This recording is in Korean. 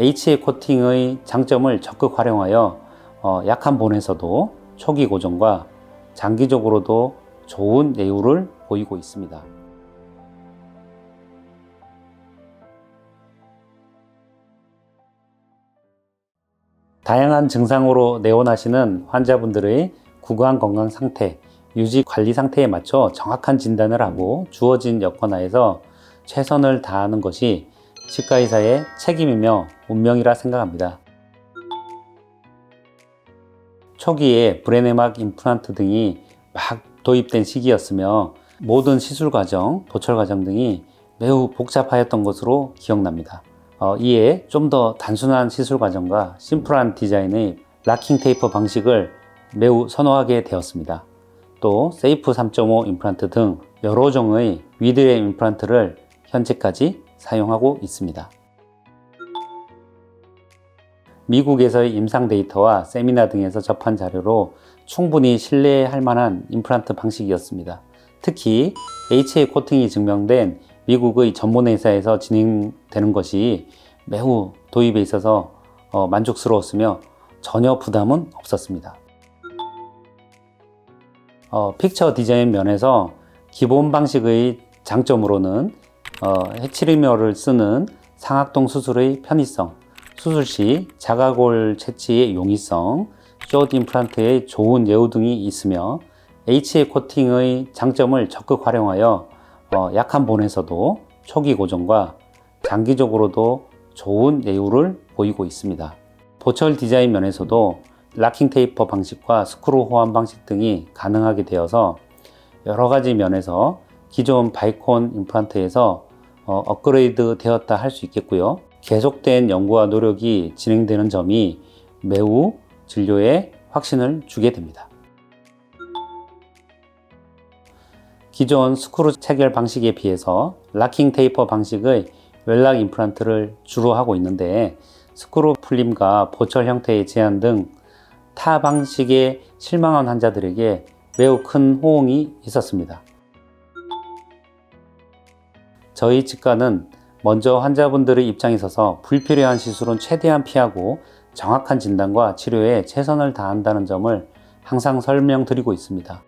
HA 코팅의 장점을 적극 활용하여 어, 약한 본에서도 초기 고정과 장기적으로도 좋은 예우를 보이고 있습니다. 다양한 증상으로 내원하시는 환자분들의 구강 건강 상태, 유지 관리 상태에 맞춰 정확한 진단을 하고 주어진 여건 하에서 최선을 다하는 것이 치과의사의 책임이며 운명이라 생각합니다. 초기에 브레네막 임플란트 등이 막 도입된 시기였으며 모든 시술 과정, 도철 과정 등이 매우 복잡하였던 것으로 기억납니다. 어, 이에 좀 더 단순한 시술 과정과 심플한 디자인의 락킹 테이프 방식을 매우 선호하게 되었습니다. 또 세이프 3.5 임플란트 등 여러 종의 위드의 임플란트를 현재까지 사용하고 있습니다. 미국에서의 임상 데이터와 세미나 등에서 접한 자료로 충분히 신뢰할 만한 임플란트 방식이었습니다. 특히 HA 코팅이 증명된 미국의 전문 회사에서 진행되는 것이 매우 도입에 있어서 어, 만족스러웠으며 전혀 부담은 없었습니다. 어, 픽처 디자인 면에서 기본 방식의 장점으로는 어, 해치리며를 쓰는 상악동 수술의 편의성, 수술 시 자가골 채취의 용이성, 숏 임플란트의 좋은 예우 등이 있으며 HA 코팅의 장점을 적극 활용하여 어, 약한 본에서도 초기 고정과 장기적으로도 좋은 예우를 보이고 있습니다. 보철 디자인 면에서도 락킹 테이퍼 방식과 스크루 호환 방식 등이 가능하게 되어서 여러 가지 면에서 기존 바이콘 임플란트에서 어, 업그레이드 되었다 할 수 있겠고요. 계속된 연구와 노력이 진행되는 점이 매우 진료에 확신을 주게 됩니다. 기존 스크루 체결 방식에 비해서 락킹 테이퍼 방식의 웰락 임플란트를 주로 하고 있는데 스크루 풀림과 보철 형태의 제한 등 타 방식에 실망한 환자들에게 매우 큰 호응이 있었습니다. 저희 치과는 먼저 환자분들의 입장에 서서 불필요한 시술은 최대한 피하고 정확한 진단과 치료에 최선을 다한다는 점을 항상 설명드리고 있습니다.